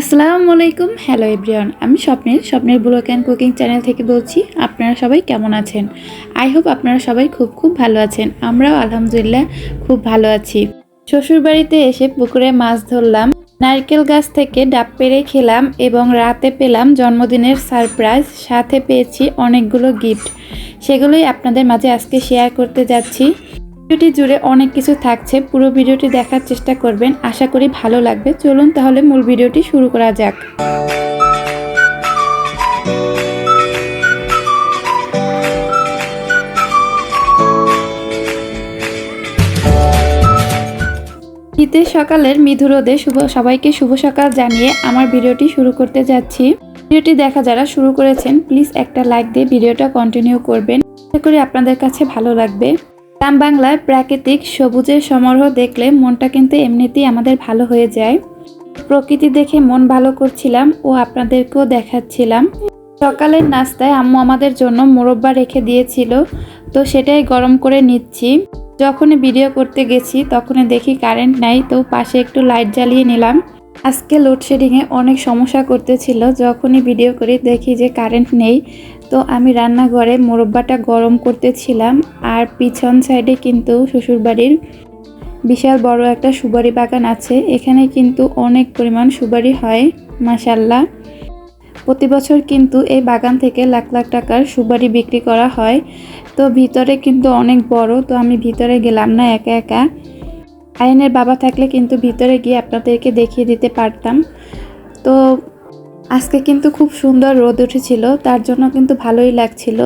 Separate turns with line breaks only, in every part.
আসসালামু আলাইকুম। Hello everyone আমি স্বপ্নের স্বপ্নের ব্লগ অ্যান্ড কুকিং চ্যানেল থেকে বলছি, আপনারা সবাই কেমন আছেন? আই হোপ আপনারা সবাই খুব খুব ভালো আছেন। আমরাও আলহামদুলিল্লাহ খুব ভালো আছি। শ্বশুরবাড়িতে এসে পুকুরে মাছ ধরলাম, নারকেল গাছ থেকে ডাব পেরে খেলাম এবং রাতে পেলাম জন্মদিনের সারপ্রাইজ, সাথে পেয়েছি অনেকগুলো গিফট। সেগুলোই আপনাদের মাঝে আজকে শেয়ার করতে যাচ্ছি। ভিডিওটি জুড়ে অনেক কিছু থাকছে, পুরো ভিডিওটি দেখার চেষ্টা করবেন। আশা করি ভালো লাগবে। চলুন তাহলে মূল ভিডিওটি শুরু করা যাক। শীতের সকালের মৃদু রোদে শুভ, সবাইকে শুভ সকাল জানিয়ে আমার ভিডিওটি শুরু করতে যাচ্ছি। ভিডিওটি দেখা যারা শুরু করেছেন, প্লিজ একটা লাইক দিয়ে ভিডিওটা কন্টিনিউ করবেন। আশা করি আপনাদের কাছে ভালো লাগবে। গ্রাম বাংলায় প্রাকৃতিক সবুজের সমারোহ দেখলে মনটা কিন্তু এমনিতেই আমাদের ভালো হয়ে যায়। প্রকৃতি দেখে মন ভালো করছিলাম ও আপনাদেরকেও দেখাচ্ছিলাম। সকালের নাস্তায় আম্মু আমাদের জন্য মোরব্বা রেখে দিয়েছিল, তো সেটাই গরম করে নিচ্ছি। যখনই ভিডিও করতে গেছি, তখনই দেখি কারেন্ট নাই, তো পাশে একটু লাইট জ্বালিয়ে নিলাম। আজকে লোডশেডিংয়ে অনেক সমস্যা করতেছিল, যখনই ভিডিও করি দেখি যে কারেন্ট নেই তো আমি রান্নাঘরে মোরব্বাটা গরম করতেছিলাম আর পিছন সাইডে কিন্তু শ্বশুরবাড়ির বিশাল বড় একটা সুপারি বাগান আছে। এখানে কিন্তু অনেক পরিমাণ সুবারি হয় মাসাল্লাহ প্রতি বছর কিন্তু এই বাগান থেকে লাখ লাখ টাকার সুপারি বিক্রি করা হয়। তো ভিতরে কিন্তু অনেক বড়, তো আমি ভিতরে গেলাম না একা একা। আয়নের বাবা থাকলে কিন্তু ভিতরে গিয়ে আপনাদেরকে দেখিয়ে দিতে পারতাম। তো আজকে কিন্তু খুব সুন্দর রোদ উঠেছিল, তার জন্য কিন্তু ভালোই লাগছিল।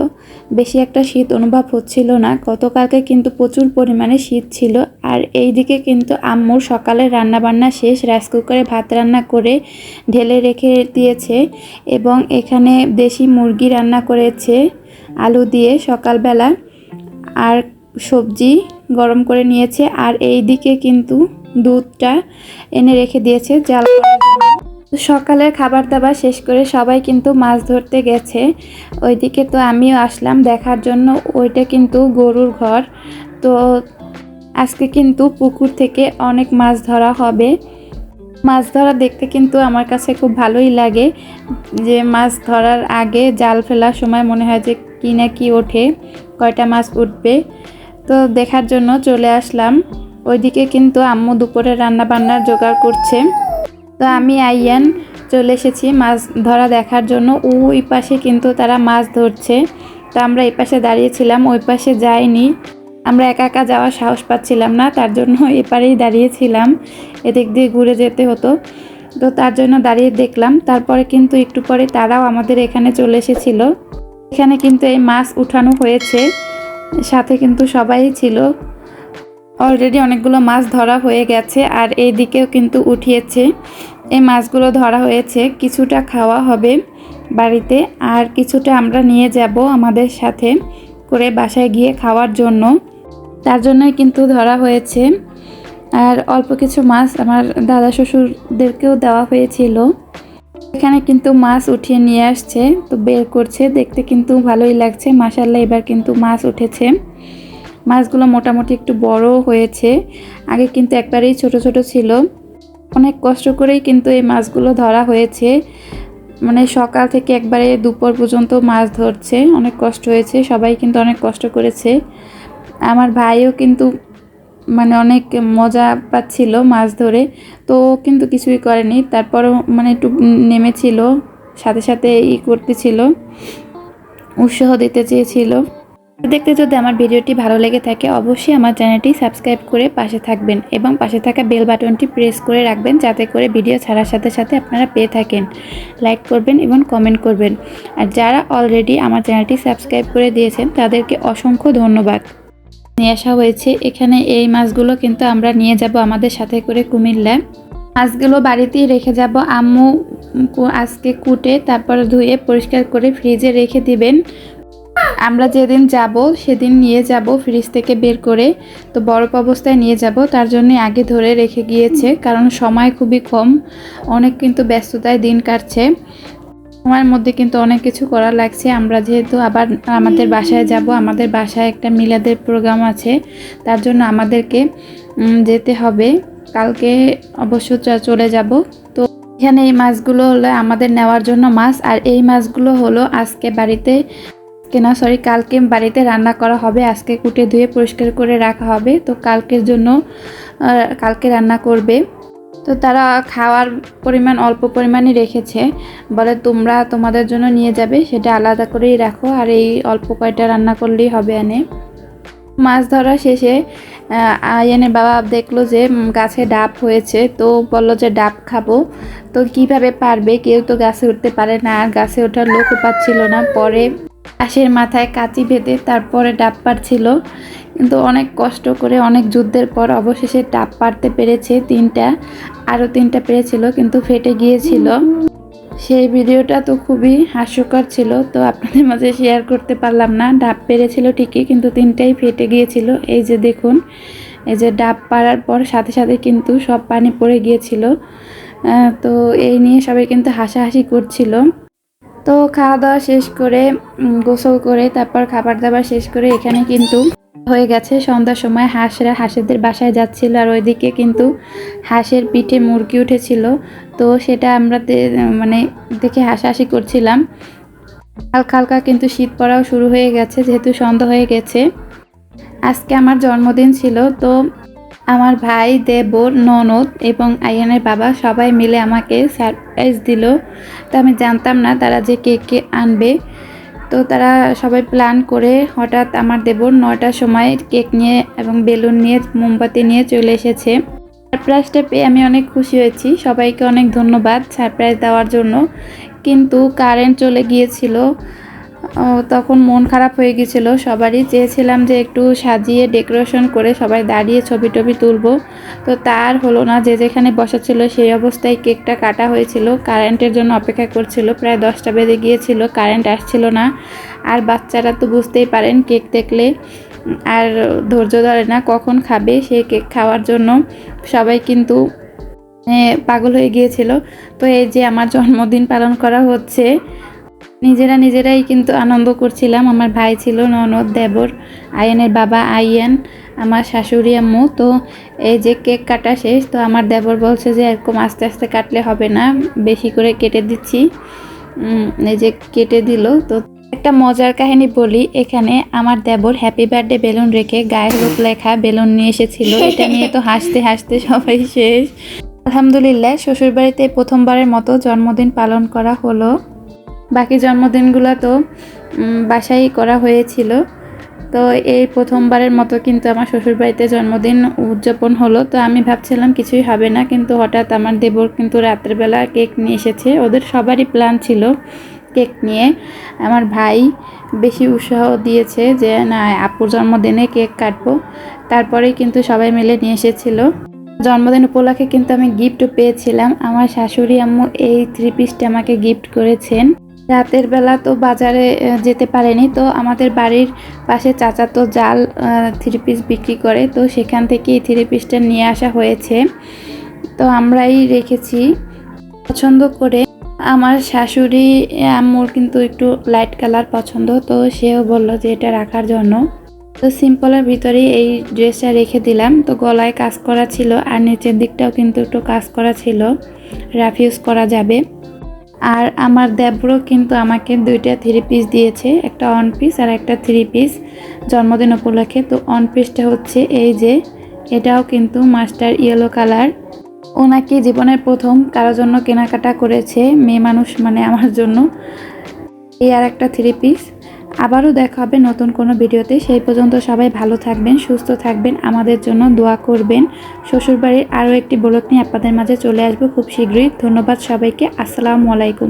বেশি একটা শীত অনুভব হচ্ছিল না, গতকালকে কিন্তু প্রচুর পরিমাণে শীত ছিল। আর এই দিকে কিন্তু আম্মুর সকালে রান্না বান্না শেষ, রাইস কুকারে ভাত রান্না করে ঢেলে রেখে দিয়েছে এবং এখানে দেশি মুরগি রান্না করেছে, আলু দিয়ে সকালবেলা। আর সবজি গরম করে নিয়েছে, আর এই দিকে কিন্তু দুধটা এনে রেখে দিয়েছে জন্য সকালের খাবার দাবার শেষ করে সবাই কিন্তু মাছ ধরতে গেছে। ওইদিকে তো আমিও আসলাম দেখার জন্য। ওইটা কিন্তু গরুর ঘর। তো আজকে কিন্তু পুকুর থেকে অনেক মাছ ধরা হবে। মাছ ধরা দেখতে কিন্তু আমার কাছে খুব ভালোই লাগে। যে মাছ ধরার আগে জাল ফেলার সময় মনে হয় যে কী না কি ওঠে, কয়টা মাছ উঠবে। তো দেখার জন্য চলে আসলাম। ওইদিকে কিন্তু আম্মু দুপুরে রান্না বান্নার জোগাড় করছে। তো আমি আইয়ান চলে এসেছি মাছ ধরা দেখার জন্য। ওই পাশে কিন্তু তারা মাছ ধরছে। তো আমরা এই পাশে দাঁড়িয়েছিলাম ওই পাশে যাইনি। আমরা একা একা যাওয়ার সাহস পাচ্ছিলাম না, তার জন্য এপারেই দাঁড়িয়েছিলাম এদিক দিয়ে ঘুরে যেতে হতো। তো তার জন্য দাঁড়িয়ে দেখলাম। তারপরে কিন্তু একটু পরে তারাও আমাদের এখানে চলে এসেছিল। এখানে কিন্তু এই মাছ উঠানো হয়েছে। সাথে কিন্তু সবাই ছিল। অলরেডি অনেকগুলো মাছ ধরা হয়ে গেছে আর এই দিকেও কিন্তু উঠিয়েছে। এই মাছগুলো ধরা হয়েছে, কিছুটা খাওয়া হবে বাড়িতে আর কিছুটা আমরা নিয়ে যাব আমাদের সাথে করে বাসায় গিয়ে খাওয়ার জন্য। তার জন্যই কিন্তু ধরা হয়েছে। আর অল্প কিছু মাছ আমার দাদা শ্বশুরদেরকেও দেওয়া হয়েছিল। এখানে কিন্তু মাছ উঠিয়ে নিয়ে আসছে, তো বের করছে, দেখতে কিন্তু ভালোই লাগছে। মাসাল্লাহ এবার কিন্তু মাছ উঠেছে। মাছগুলো মোটামুটি একটু বড় হয়েছে। আগে কিন্তু একবারেই ছোট ছোট ছিল। অনেক কষ্ট করেই কিন্তু এই মাছগুলো ধরা হয়েছে। মানে সকাল থেকে একবারে দুপুর পর্যন্ত মাছ ধরছে। অনেক কষ্ট হয়েছে। সবাই কিন্তু অনেক কষ্ট করেছে। আমার ভাইও কিন্তু মানে অনেক মজা পাচ্ছিল মাছ ধরে। তো কিন্তু কিছুই করেনি। তারপরও মানে একটু নেমেছিল, সাথে সাথে ই করতেছিল, উৎসাহ দিতে চেয়েছিল। দেখতে যদি আমার ভিডিওটি ভালো লেগে থাকে, অবশ্যই আমার চ্যানেলটি সাবস্ক্রাইব করে পাশে থাকবেন এবং পাশে থাকা বেল বাটনটি প্রেস করে রাখবেন যাতে করে ভিডিও ছাড়ার সাথে সাথে আপনারা পেয়ে থাকেন। লাইক করবেন এবং কমেন্ট করবেন। আর যারা অলরেডি আমার চ্যানেলটি সাবস্ক্রাইব করে দিয়েছেন, তাদেরকে অসংখ্য ধন্যবাদ। নিয়ে আসা হয়েছে। এখানে এই মাছগুলো কিন্তু আমরা নিয়ে যাব আমাদের সাথে করে কুমিল্লায় মাছগুলো বাড়িতেই রেখে যাব। আম্মু আজকে কুটে, তারপরে ধুয়ে পরিষ্কার করে ফ্রিজে রেখে দিবেন। আমরা যেদিন যাব, সেদিন নিয়ে যাব ফ্রিজ থেকে বের করে। তো বরফ অবস্থায় নিয়ে যাব, তার জন্য আগে ধরে রেখে গিয়েছে, কারণ সময় খুবই কম। অনেক কিন্তু ব্যস্ততায় দিন কাটছে। সময়ের মধ্যে কিন্তু অনেক কিছু করা লাগছে। আমরা যেহেতু আবার আমাদের বাসায় যাব, আমাদের বাসায় একটা মিলাদের প্রোগ্রাম আছে। তার জন্য আমাদেরকে যেতে হবে। কালকে অবশ্য চলে যাব। তো এখানে এই মাছগুলো হলো আমাদের নেওয়ার জন্য মাছ। আর এই মাছগুলো হলো আজকে বাড়িতে কেনা? সরি কালকে বাড়িতে রান্না করা হবে, আজকে কুটে ধুয়ে পরিষ্কার করে রাখা হবে, তো কালকের জন্য কালকে রান্না করবে। তো তারা খাওয়ার পরিমাণ অল্প পরিমাণই রেখেছে। বলে তোমরা তোমাদের জন্য নিয়ে যাবে, সেটা আলাদা করেই রাখো, আর এই অল্প কয়টা রান্না করলেই হবে এনে। মাছ ধরা শেষে আয়ানের বাবা দেখল যে গাছে ডাব হয়েছে, তো বলল যে, ডাব খাব। তো কীভাবে পারবে? কেউ তো গাছে উঠতে পারে না, আর গাছে ওঠার লোকও পাচ্ছিল না। পরে আশের মাথায় কাঁচি বেঁধে তারপরে ডাব পারছিল কিন্তু অনেক কষ্ট করে অনেক যুদ্ধের পর অবশেষে ডাব পারতে পেরেছে তিনটা, আরও তিনটা পেরেছিল, কিন্তু ফেটে গিয়েছিল। সেই ভিডিওটা তো খুবই হাস্যকর ছিল, তো আপনাদের মাঝে শেয়ার করতে পারলাম না। ডাব পেরেছিল ঠিকই, কিন্তু তিনটাই ফেটে গিয়েছিল। এই যে দেখুন, এই যে ডাব পাড়ার পর সাথে সাথে কিন্তু সব পানি পড়ে গিয়েছিল। তো এই নিয়ে সবাই কিন্তু হাসাহাসি করছিল। তো খাওয়া দাওয়া শেষ করে গোসল করে, তারপর খাবার দাবার শেষ করে এখানে কিন্তু হয়ে গেছে সন্ধ্যার সময়। হাঁসরা হাঁসেদের বাসায় যাচ্ছিল আর ওইদিকে কিন্তু হাঁসের পিঠে মুরগি উঠেছিল। তো সেটা আমরা মানে দেখে হাসাহাসি করছিলাম। হালকা হালকা কিন্তু শীত পড়াও শুরু হয়ে গেছে, যেহেতু সন্ধ্যা হয়ে গেছে। আজকে আমার জন্মদিন ছিল, তো আমার ভাই দেবর ননদ এবং আয়ানের বাবা সবাই মিলে আমাকে সারপ্রাইজ দিল। তো আমি জানতাম না তারা যে কেক কে আনবে। তো তারা সবাই প্ল্যান করে হঠাৎ আমার দেবর নটার সময় কেক নিয়ে এবং বেলুন নিয়ে মোমবাতি নিয়ে চলে এসেছে। সারপ্রাইজটা পেয়ে আমি অনেক খুশি হয়েছি। সবাইকে অনেক ধন্যবাদ সারপ্রাইজ দেওয়ার জন্য। কিন্তু কারেন্ট চলে গিয়েছিল। তখন মন খারাপ হয়ে গেছিল, সবারই চেয়েছিলাম যে একটু সাজিয়ে ডেকোরেশন করে সবাই দাঁড়িয়ে ছবি টবি তুলবো। তো তার হলো না, যে যেখানে বসা ছিল সেই অবস্থায় কেকটা কাটা হয়েছিল, কারেন্টের জন্য অপেক্ষা করছিল, প্রায় দশটা বেজে গিয়েছিল, কারেন্ট আসছিল না। আর বাচ্চারা তো বুঝতেই পারেন, কেক দেখলে আর ধৈর্য ধরে না কখন খাবে সেই কেক খাওয়ার জন্য। সবাই কিন্তু পাগল হয়ে গিয়েছিল। তো এই যে আমার জন্মদিন পালন করা হচ্ছে নিজেরা নিজেরাই কিন্তু আনন্দ করছিলাম। আমার ভাই ছিল ননদ দেবর আয়নের বাবা আইয়ান, আমার শাশুড়ি আম্মু। তো এই যে কেক কাটা শেষ, তো আমার দেবর বলছে যে এরকম আস্তে আস্তে কাটলে হবে না, বেশি করে কেটে দিচ্ছি। এই যে কেটে দিল। তো একটা মজার কাহিনী বলি, এখানে আমার দেবর হ্যাপি বার্থডে বেলুন রেখে গায়ে হলুদ লেখা বেলুন নিয়ে এসেছিল। এটা নিয়ে তো হাসতে হাসতে সবাই শেষ। আলহামদুলিল্লাহ, শ্বশুরবাড়িতে প্রথমবারের মতো জন্মদিন পালন করা হলো। বাকি জন্মদিনগুলো তো বাসায় করা হয়েছিল। তো এই প্রথমবারের মতো কিন্তু আমার শ্বশুরবাড়িতে জন্মদিন উদযাপন হলো। তো আমি ভাবছিলাম কিছুই হবে না, কিন্তু হঠাৎ আমার দেবর কিন্তু রাত্রেবেলা কেক নিয়ে এসেছে। ওদের সবারই প্ল্যান ছিল কেক নিয়ে। আমার ভাই বেশি উৎসাহ দিয়েছে যে, না, আপুর জন্মদিনে কেক কাটবো। তারপরেই কিন্তু সবাই মিলে নিয়ে এসেছিল। জন্মদিন উপলক্ষে কিন্তু আমি গিফটও পেয়েছিলাম। আমার শাশুড়ি আম্মু এই থ্রি পিসটা আমাকে গিফট করেছেন। রাতের বেলা তো বাজারে যেতে পারেনি। তো আমাদের বাড়ির পাশে চাচা তো জাল থ্রি পিস বিক্রি করে। তো সেখান থেকে এই থ্রি পিসটা নিয়ে আসা হয়েছে। তো আমরাই রেখেছি। পছন্দ করে আমার শাশুড়ি, আম্মুর কিন্তু একটু লাইট কালার পছন্দ। তো সেও বলল যে এটা রাখার জন্য। তো সিম্পলের ভিতরেই এই ড্রেসটা রেখে দিলাম। তো গলায় কাজ করা ছিল আর নিচের দিকটাও কিন্তু একটু কাজ করা ছিল। রাফ ইউজ করা যাবে। আর আমার দেবরও কিন্তু আমাকে দুইটা থ্রি পিস দিয়েছে, একটা অন পিস আর একটা থ্রি পিস জন্মদিন উপলক্ষে। তো অন পিসটা হচ্ছে এই যে, এটাও কিন্তু মাস্টার ইয়েলো কালার ওনাকে জীবনের প্রথম কারোর জন্য কেনাকাটা করেছে মেয়ে মানুষ মানে আমার জন্য। এই আর একটা থ্রি পিস আবারও দেখা হবে নতুন কোনো ভিডিওতে। সেই পর্যন্ত সবাই ভালো থাকবেন, সুস্থ থাকবেন, আমাদের জন্য দোয়া করবেন। শ্বশুরবাড়ির আরও একটি বলত নিয়ে আপনাদের মাঝে চলে আসব খুব শীঘ্রই। ধন্যবাদ সবাইকে, আসসালামু আলাইকুম।